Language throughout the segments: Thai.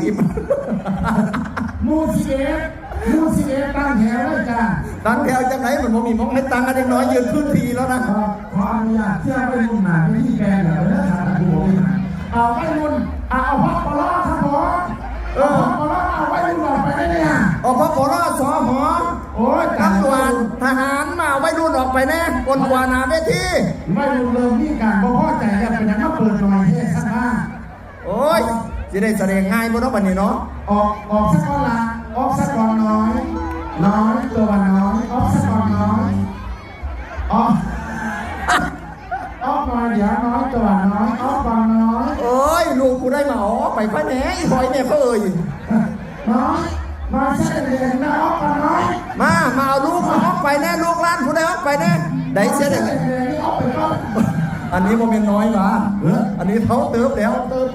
ทิมมูสิเอสมูสิเอสตั้งแถวเลยจ้าตั้งแถวจากไหนมันบ่มีมองให้ตังกันเด็กน้อยยืนพื้นทีแล้วนะขอขออนุญาตเชื่อไปรุ่นหนาไปที่แกงเหรอเด้อครับท่านผู้บริหารเอาไปรุ่นเอาพักปลาครับผมเอาพักปลาเอาไปรุ่นออกไปได้เนี่ยออกพบรสอหอโอ้ยตำรวจทหารมาไว้รุ่นออกไปแน่บนกว่าหนาเวทีไม่รุ่นเริ่มมีการบ่พอใจแล้วเป็นยังมาเปิดหน่อยเท่สักห้าโอ้ย สิได้แสดงง่ายบ่เนาะบัดนี้เนาะออกออกสักก้อนละออกสักก้อนน้อย น้อยตัวน้อยออกสักก้อนน้อยออกออกมาเดี๋ยวน้อยตัวน้อยออกก้อนน้อยโอ้ยลูกกูได้มาอ๋อไปพะแหนอีหอยเนี่ยเขาเอ่ยน้อยมาเส้นเรียนนะออกก้อนน้อยมามาเอาลูกมาออกไปแน่ลูกล้านผู้ใดออกไปแน่ได้เสียได้ไงเรียนนี่ออกไปก่อนอันนี้โมเมนน้อยมาอันนี้เขาเติบแล้วเติม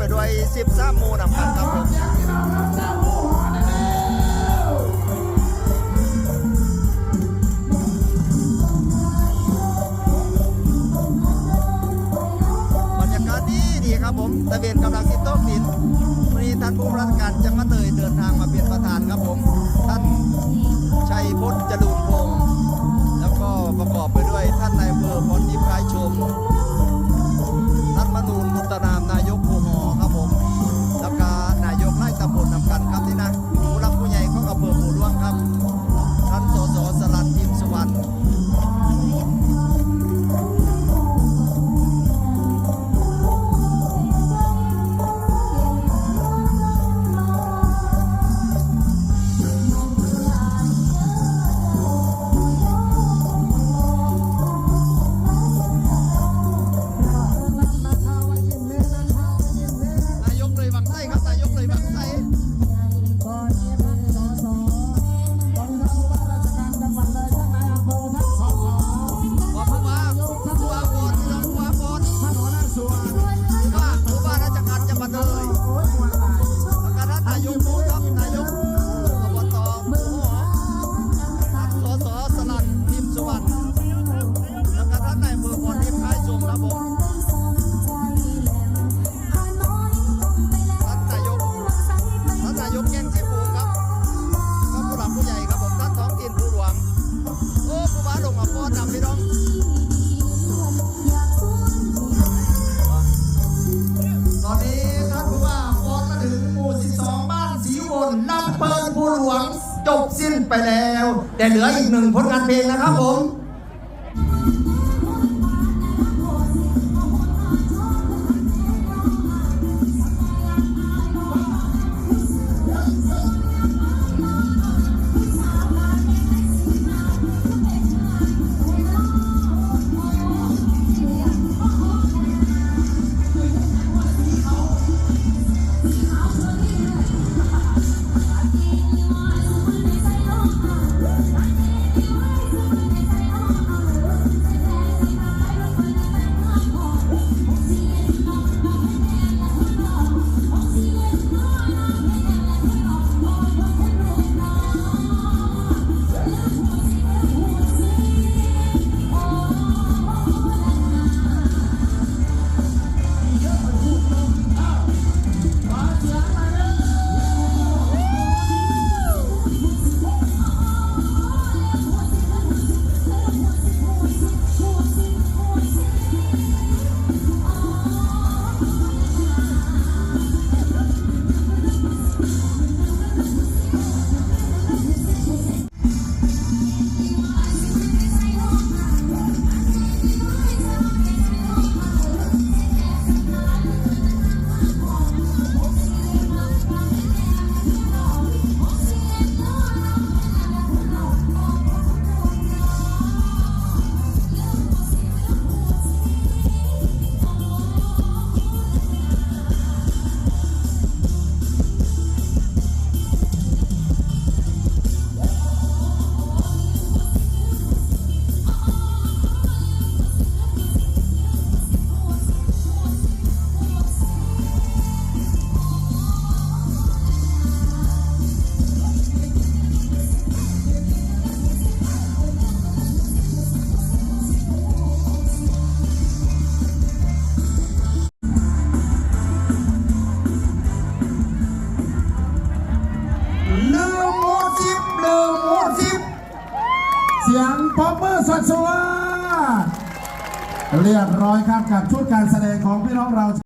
ไปด้วย13หมู่นำกันครับผมอยากที่เรารับบรรยากาศดีดีครับผมตะเวนกำลังสิโต๊ะดินวันนี้ท่านผู้ราชการจังหวัดเลยเดินทางมาเป็นประธานครับผมท่านชัยพจน์จรูนพงศ์แล้วก็ประกอบไปด้วยท่านนายอำเภอพรทิพย์คล้ายชม จบสิ้นไปแล้ว แต่เหลืออีกหนึ่งผลงานเพลงนะครับผม สียงป๊อปเปอร์สวัสดิ์เรียบร้อยครับกับชุดการแสดงของพี่น้องเรา